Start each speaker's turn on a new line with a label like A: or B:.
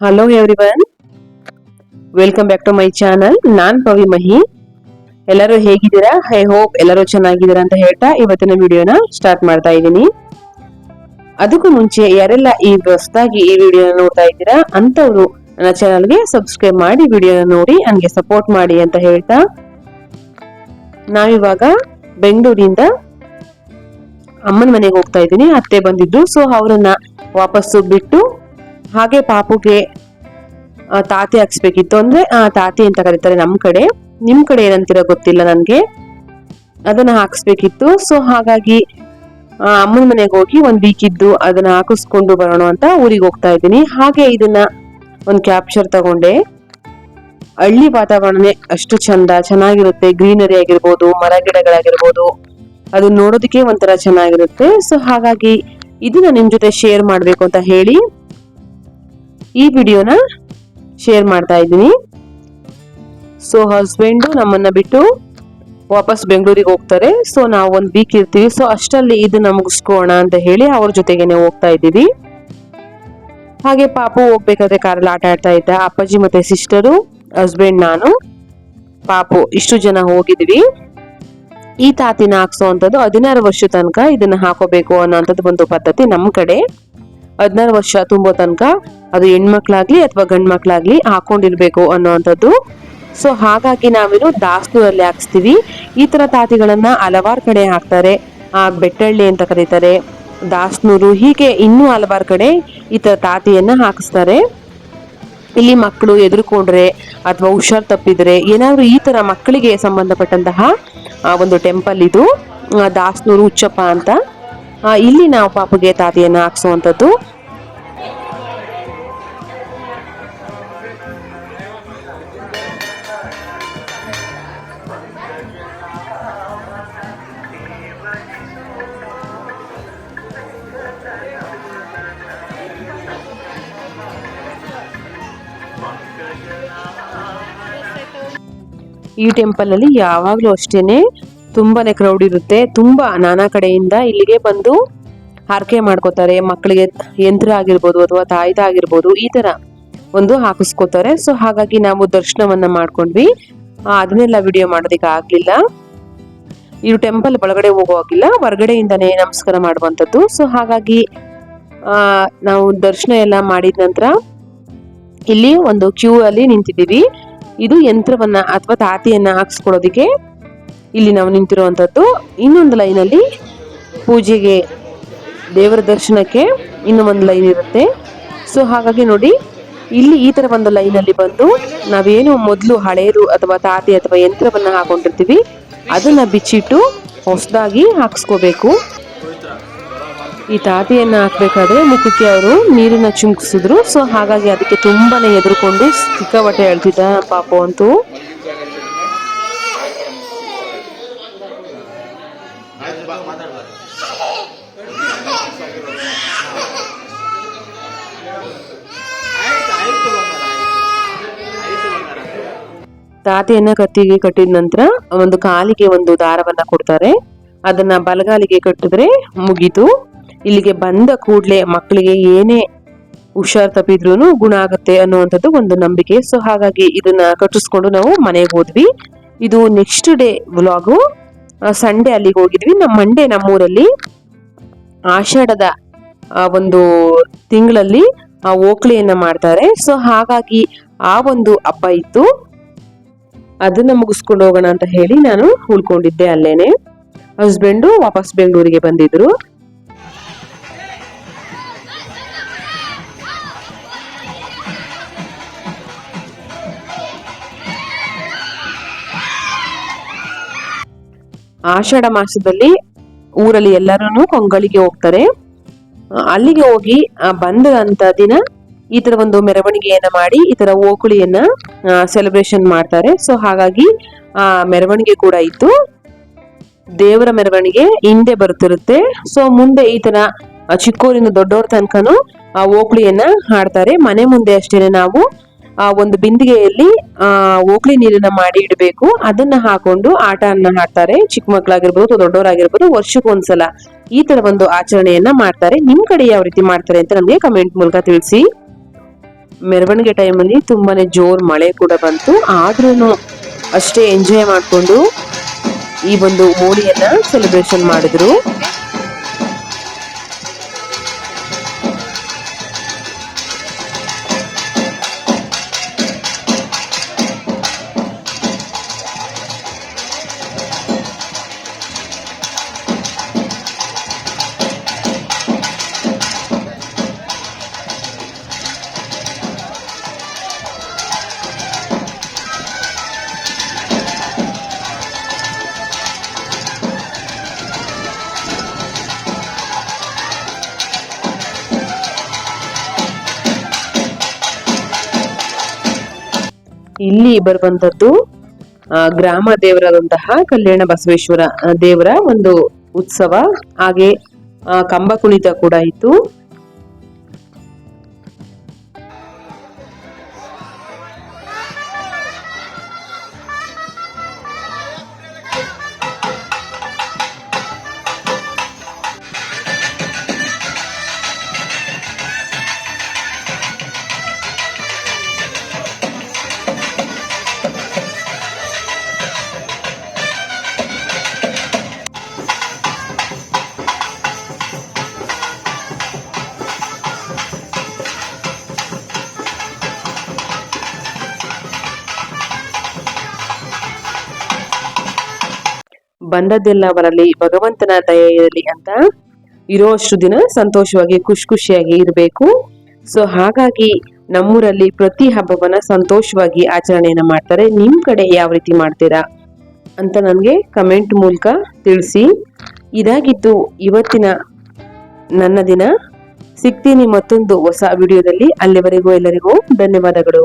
A: Hello everyone welcome back to my channel ನಾನ್ ಪವಿ ಮಹಿ. ಎಲ್ಲರೂ ಹೇಗಿದ್ದೀರಾ? I hope ಎಲ್ಲರೂ ಚೆನ್ನಾಗಿದ್ದೀರಾ ಅಂತ ಹೇಳ್ತಾ ಇವತ್ತಿನ ವಿಡಿಯೋನ ಸ್ಟಾರ್ಟ್ ಮಾಡ್ತಾ ಇದ್ದೀನಿ. ಅದಕ್ಕೂ ಮುಂಚೆ ಯಾರೆಲ್ಲ ಈ ಹೊಸದಾಗಿ ಈ ವಿಡಿಯೋನ ನೋಡ್ತಾ ಇದ್ದೀರಾ ಅಂತವರು ನನ್ನ ಚಾನಲ್ಗೆ ಸಬ್ಸ್ಕ್ರೈಬ್ ಮಾಡಿ ವಿಡಿಯೋನ ನೋಡಿ, ನನಗೆ ಸಪೋರ್ಟ್ ಮಾಡಿ ಅಂತ ಹೇಳ್ತಾ. ನಾವಿವಾಗ ಬೆಂಗಳೂರಿಂದ ಅಮ್ಮನ ಮನೆಗೆ ಹೋಗ್ತಾ ಇದ್ದೀನಿ. ಅತ್ತೆ ಬಂದಿದ್ದು. ಸೊ ಅವರನ್ನ ವಾಪಸ್ಸು ಬಿಟ್ಟು ಹಾಗೆ ಪಾಪುಗೆ ತಾತಿ ಹಾಕ್ಸ್ಬೇಕಿತ್ತು ಅಂದ್ರೆ, ಆ, ತಾತಿ ಅಂತ ಕರೀತಾರೆ ನಮ್ ಕಡೆ. ನಿಮ್ ಕಡೆ ಏನಂತೀರ ಗೊತ್ತಿಲ್ಲ ನನ್ಗೆ. ಅದನ್ನ ಹಾಕ್ಸ್ಬೇಕಿತ್ತು. ಸೊ ಹಾಗಾಗಿ ಅಮ್ಮನ ಮನೆಗೆ ಹೋಗಿ ಒಂದ್ ವೀಕ್ ಇದ್ದು ಅದನ್ನ ಹಾಕಿಸ್ಕೊಂಡು ಬರೋಣ ಅಂತ ಊರಿಗೆ ಹೋಗ್ತಾ ಇದ್ದೀನಿ. ಹಾಗೆ ಇದನ್ನ ಒಂದ್ ಕ್ಯಾಪ್ಚರ್ ತಗೊಂಡೆ. ಹಳ್ಳಿ ವಾತಾವರಣನೇ ಅಷ್ಟು ಚಂದ, ಚೆನ್ನಾಗಿರುತ್ತೆ. ಗ್ರೀನರಿ ಆಗಿರ್ಬೋದು, ಮರ ಗಿಡಗಳಾಗಿರ್ಬೋದು, ಅದು ನೋಡೋದಕ್ಕೆ ಒಂಥರ ಚೆನ್ನಾಗಿರುತ್ತೆ. ಸೊ ಹಾಗಾಗಿ ಇದನ್ನ ನಿಮ್ ಜೊತೆ ಶೇರ್ ಮಾಡ್ಬೇಕು ಅಂತ ಹೇಳಿ ಈ ವಿಡಿಯೋನ ಶೇರ್ ಮಾಡ್ತಾ ಇದ್ದೀನಿ. ಸೊ ಹಸ್ಬೆಂಡು ನಮ್ಮನ್ನ ಬಿಟ್ಟು ವಾಪಸ್ ಬೆಂಗಳೂರಿಗೆ ಹೋಗ್ತಾರೆ. ಸೊ ನಾವು ಒಂದು ವೀಕ್ ಇರ್ತೀವಿ. ಸೊ ಅಷ್ಟಲ್ಲಿ ಇದು ಮುಗಿಸ್ಕೋಣ ಅಂತ ಹೇಳಿ ಅವ್ರ ಜೊತೆಗೇನೆ ಹೋಗ್ತಾ ಇದ್ದೀವಿ. ಹಾಗೆ ಪಾಪು ಹೋಗ್ಬೇಕಾದ್ರೆ ಕಾರಲ್ಲಿ ಆಟ ಆಡ್ತಾ ಇದ್ದ. ಅಪ್ಪಾಜಿ ಮತ್ತೆ ಸಿಸ್ಟರು ಹಸ್ಬೆಂಡ್ ನಾನು, ಪಾಪು, ಇಷ್ಟು ಜನ ಹೋಗಿದ್ವಿ. ಈ ತಾತಿನ ಹಾಕ್ಸೋ ಅಂತದ್ದು ಹದಿನಾರು ವರ್ಷ ತನಕ ಇದನ್ನ ಹಾಕೋಬೇಕು ಅನ್ನೋಂಥದ್ದು ಒಂದು ಪದ್ಧತಿ ನಮ್ಮ ಕಡೆ. ಹದಿನಾರು ವರ್ಷ ತುಂಬೋ ತನಕ ಅದು ಹೆಣ್ಮಕ್ಳಾಗ್ಲಿ ಅಥವಾ ಗಂಡ್ ಮಕ್ಳಾಗ್ಲಿ ಹಾಕೊಂಡಿರ್ಬೇಕು ಅನ್ನೋವಂಥದ್ದು. ಸೊ ಹಾಗಾಗಿ ನಾವಿನ್ನು ದಾಸ್ನೂರಲ್ಲಿ ಹಾಕ್ಸ್ತೀವಿ. ಈ ತರ ತಾತಿಗಳನ್ನ ಹಲವಾರು ಕಡೆ ಹಾಕ್ತಾರೆ. ಆ ಬೆಟ್ಟಳ್ಳಿ ಅಂತ ಕರೀತಾರೆ, ದಾಸ್ನೂರು, ಹೀಗೆ ಇನ್ನೂ ಹಲವಾರು ಕಡೆ ಈ ತರ ತಾತಿಯನ್ನ ಹಾಕಿಸ್ತಾರೆ. ಇಲ್ಲಿ ಮಕ್ಕಳು ಎದುರುಕೊಂಡ್ರೆ ಅಥವಾ ಹುಷಾರ್ ತಪ್ಪಿದ್ರೆ ಏನಾದ್ರು ಈ ತರ ಮಕ್ಕಳಿಗೆ ಸಂಬಂಧಪಟ್ಟಂತಹ ಒಂದು ಟೆಂಪಲ್ ಇದು ದಾಸ್ನೂರು ಉಚ್ಚಪ್ಪ ಅಂತ. ಇಲ್ಲಿ ನಾವು ಪಾಪುಗೆ ತಾತಿಯನ್ನು ಹಾಕ್ಸುವಂಥದ್ದು. ಈ ಟೆಂಪಲ್ ಅಲ್ಲಿ ಯಾವಾಗ್ಲೂ ಅಷ್ಟೇನೆ ತುಂಬಾನೇ ಕ್ರೌಡ್ ಇರುತ್ತೆ. ತುಂಬಾ ನಾನಾ ಕಡೆಯಿಂದ ಇಲ್ಲಿಗೆ ಬಂದು ಹಾರಕೆ ಮಾಡ್ಕೋತಾರೆ. ಮಕ್ಕಳಿಗೆ ಯಂತ್ರ ಆಗಿರ್ಬೋದು ಅಥವಾ ತಾಯ್ದ ಆಗಿರ್ಬೋದು ಈ ತರ ಒಂದು ಹಾಕಿಸ್ಕೋತಾರೆ. ಸೊ ಹಾಗಾಗಿ ನಾವು ದರ್ಶನವನ್ನ ಮಾಡ್ಕೊಂಡ್ವಿ. ಅದನ್ನೆಲ್ಲ ವಿಡಿಯೋ ಮಾಡೋದಕ್ಕೆ ಆಗ್ಲಿಲ್ಲ. ಇದು ಟೆಂಪಲ್ ಒಳಗಡೆ ಹೋಗುವಾಗಿಲ್ಲ. ಹೊರಗಡೆಯಿಂದನೇ ನಮಸ್ಕಾರ ಮಾಡುವಂಥದ್ದು. ಸೊ ಹಾಗಾಗಿ ನಾವು ದರ್ಶನ ಎಲ್ಲ ಮಾಡಿದ ನಂತರ ಇಲ್ಲಿ ಒಂದು ಕ್ಯೂ ಅಲ್ಲಿ ನಿಂತಿದ್ದೀವಿ. ಇದು ಯಂತ್ರವನ್ನ ಅಥವಾ ತಾತಿಯನ್ನ ಹಾಕ್ಸ್ಕೊಳ್ಳೋದಿಕ್ಕೆ ಇಲ್ಲಿ ನಾವು ನಿಂತಿರುವಂಥದ್ದು ಇನ್ನೊಂದು ಲೈನಲ್ಲಿ ಪೂಜೆಗೆ ದೇವರ ದರ್ಶನಕ್ಕೆ ಇನ್ನೂ ಒಂದು ಲೈನ್ ಇರುತ್ತೆ. ಸೊ ಹಾಗಾಗಿ ನೋಡಿ, ಇಲ್ಲಿ ಈ ತರ ಒಂದು ಲೈನಲ್ಲಿ ಬಂದು ನಾವೇನು ಮೊದಲು ಹಳೆಯರು ಅಥವಾ ತಾತಿ ಅಥವಾ ಯಂತ್ರವನ್ನು ಹಾಕೊಂಡಿರ್ತೀವಿ, ಅದನ್ನ ಬಿಚ್ಚಿಟ್ಟು ಹೊಸದಾಗಿ ಹಾಕ್ಸ್ಕೋಬೇಕು. ಈ ತಾತಿಯನ್ನ ಹಾಕ್ಬೇಕಾದ್ರೆ ಮುಖಕ್ಕೆ ಅವರು ನೀರನ್ನ ಚಿಮುಕಿಸಿದ್ರು. ಸೊ ಹಾಗಾಗಿ ಅದಕ್ಕೆ ತುಂಬಾನೇ ಎದುರುಕೊಂಡು ಸಿಕ್ಕಾಪಟ್ಟೆ ಹೇಳ್ತಿದ್ದ ಪಾಪು ಅಂತೂ ತಾತಿಯನ್ನ ಕತ್ತಿಗೆ ಕಟ್ಟಿದ ನಂತರ ಒಂದು ಕಾಲಿಗೆ ಒಂದು ದಾರವನ್ನ ಕೊಡ್ತಾರೆ. ಅದನ್ನ ಬಲಗಾಲಿಗೆ ಕಟ್ಟಿದ್ರೆ ಮುಗೀತು. ಇಲ್ಲಿಗೆ ಬಂದ ಕೂಡ್ಲೆ ಮಕ್ಕಳಿಗೆ ಏನೇ ಹುಷಾರ್ ತಪ್ಪಿದ್ರು ಗುಣ ಆಗುತ್ತೆ ಅನ್ನುವಂಥದ್ದು ಒಂದು ನಂಬಿಕೆ. ಸೊ ಹಾಗಾಗಿ ಇದನ್ನ ಕಟ್ಟಿಸ್ಕೊಂಡು ನಾವು ಮನೆಗೆ ಹೋದ್ವಿ. ಇದು ನೆಕ್ಸ್ಟ್ ಡೇ ವ್ಲಾಗು ಸಂಡೇ ಅಲ್ಲಿಗೆ ಹೋಗಿದ್ವಿ. ನಮ್ಮ ಮಂಡೇ ನಮ್ಮೂರಲ್ಲಿ ಆಷಾಢದ ಒಂದು ತಿಂಗಳಲ್ಲಿ ಆ ಓಕ್ಳಿಯನ್ನ ಮಾಡ್ತಾರೆ. ಸೊ ಹಾಗಾಗಿ ಆ ಒಂದು ಹಬ್ಬ ಇತ್ತು. ಅದನ್ನ ಮುಗಿಸ್ಕೊಂಡು ಹೋಗೋಣ ಅಂತ ಹೇಳಿ ನಾನು ಉಳ್ಕೊಂಡಿದ್ದೆ ಅಲ್ಲೇನೆ. ಹಸ್ಬೆಂಡು ವಾಪಸ್ ಬೆಂಗಳೂರಿಗೆ ಬಂದಿದ್ರು. ಆಷಾಢ ಮಾಸದಲ್ಲಿ ಊರಲ್ಲಿ ಎಲ್ಲರೂ ಕೊಂಗಳಿಗೆ ಹೋಗ್ತಾರೆ. ಅಲ್ಲಿಗೆ ಹೋಗಿ ಆ, ಬಂದಂತ ದಿನ ಈ ತರ ಒಂದು ಮೆರವಣಿಗೆಯನ್ನ ಮಾಡಿ, ಈ ತರ ಓಕುಳಿಯನ್ನ ಸೆಲೆಬ್ರೇಷನ್ ಮಾಡ್ತಾರೆ. ಸೊ ಹಾಗಾಗಿ, ಆ, ಮೆರವಣಿಗೆ ಕೂಡ ಇತ್ತು. ದೇವರ ಮೆರವಣಿಗೆ ಹಿಂದೆ ಬರ್ತಿರುತ್ತೆ. ಸೊ ಮುಂದೆ ಈ ತರ ಚಿಕ್ಕೋರಿಂದ ದೊಡ್ಡವ್ರ ತನಕನು, ಆ, ಓಕುಳಿಯನ್ನ ಹಾಡ್ತಾರೆ. ಮನೆ ಮುಂದೆ ಅಷ್ಟೇನೆ ನಾವು, ಆ, ಒಂದು ಬಿಂದಿಗೆಯಲ್ಲಿ, ಆ, ಓಕ್ಳಿ ನೀರನ್ನ ಮಾಡಿ ಇಡಬೇಕು. ಅದನ್ನ ಹಾಕೊಂಡು ಆಟನ ಹಾಡ್ತಾರೆ. ಚಿಕ್ಕ ಮಕ್ಕಳಾಗಿರ್ಬೋದು ದೊಡ್ಡವರಾಗಿರ್ಬೋದು ವರ್ಷಕ್ಕೊಂದ್ಸಲ ಈ ತರ ಒಂದು ಆಚರಣೆಯನ್ನ ಮಾಡ್ತಾರೆ. ನಿಮ್ ಕಡೆ ಯಾವ ರೀತಿ ಮಾಡ್ತಾರೆ ಅಂತ ನಮ್ಗೆ ಕಮೆಂಟ್ ಮೂಲಕ ತಿಳಿಸಿ. ಮೆರವಣಿಗೆ ಟೈಮಲ್ಲಿ ತುಂಬಾನೇ ಜೋರು ಮಳೆ ಕೂಡ ಬಂತು. ಆದ್ರೂ ಅಷ್ಟೇ ಎಂಜಾಯ್ ಮಾಡಿಕೊಂಡು ಈ ಒಂದು ಮೋಡಿಯನ್ನ ಸೆಲೆಬ್ರೇಷನ್ ಮಾಡಿದ್ರು. ಇಲ್ಲಿ ಬರುವಂತದ್ದು ಗ್ರಾಮ ದೇವರಾದಂತಹ ಕಲ್ಯಾಣ ಬಸವೇಶ್ವರ ದೇವರ ಒಂದು ಉತ್ಸವ. ಹಾಗೆ ಕಂಬ ಕುಣಿತ ಕೂಡ ಇತ್ತು. ಬಂದದ್ದೆಲ್ಲ ಬರಲಿ ಭಗವಂತನ ದಯೆ ಇರಲಿ ಅಂತ ಅಷ್ಟು ದಿನ ಸಂತೋಷವಾಗಿ ಖುಷಿ ಖುಷಿಯಾಗಿ ಇರಬೇಕು. ಸೊ ಹಾಗಾಗಿ ನಮ್ಮೂರಲ್ಲಿ ಪ್ರತಿ ಹಬ್ಬವನ್ನ ಸಂತೋಷವಾಗಿ ಆಚರಣೆಯನ್ನ ಮಾಡ್ತಾರೆ. ನಿಮ್ ಕಡೆ ಯಾವ ರೀತಿ ಮಾಡ್ತೀರಾ ಅಂತ ನನಗೆ ಕಮೆಂಟ್ ಮೂಲಕ ತಿಳಿಸಿ. ಇದಾಗಿತ್ತು ಇವತ್ತಿನ ನನ್ನ ದಿನ. ಸಿಗ್ತೀನಿ ಮತ್ತೊಂದು ಹೊಸ ವಿಡಿಯೋದಲ್ಲಿ ಅಲ್ಲಿವರೆಗೂ ಎಲ್ಲರಿಗೂ ಧನ್ಯವಾದಗಳು.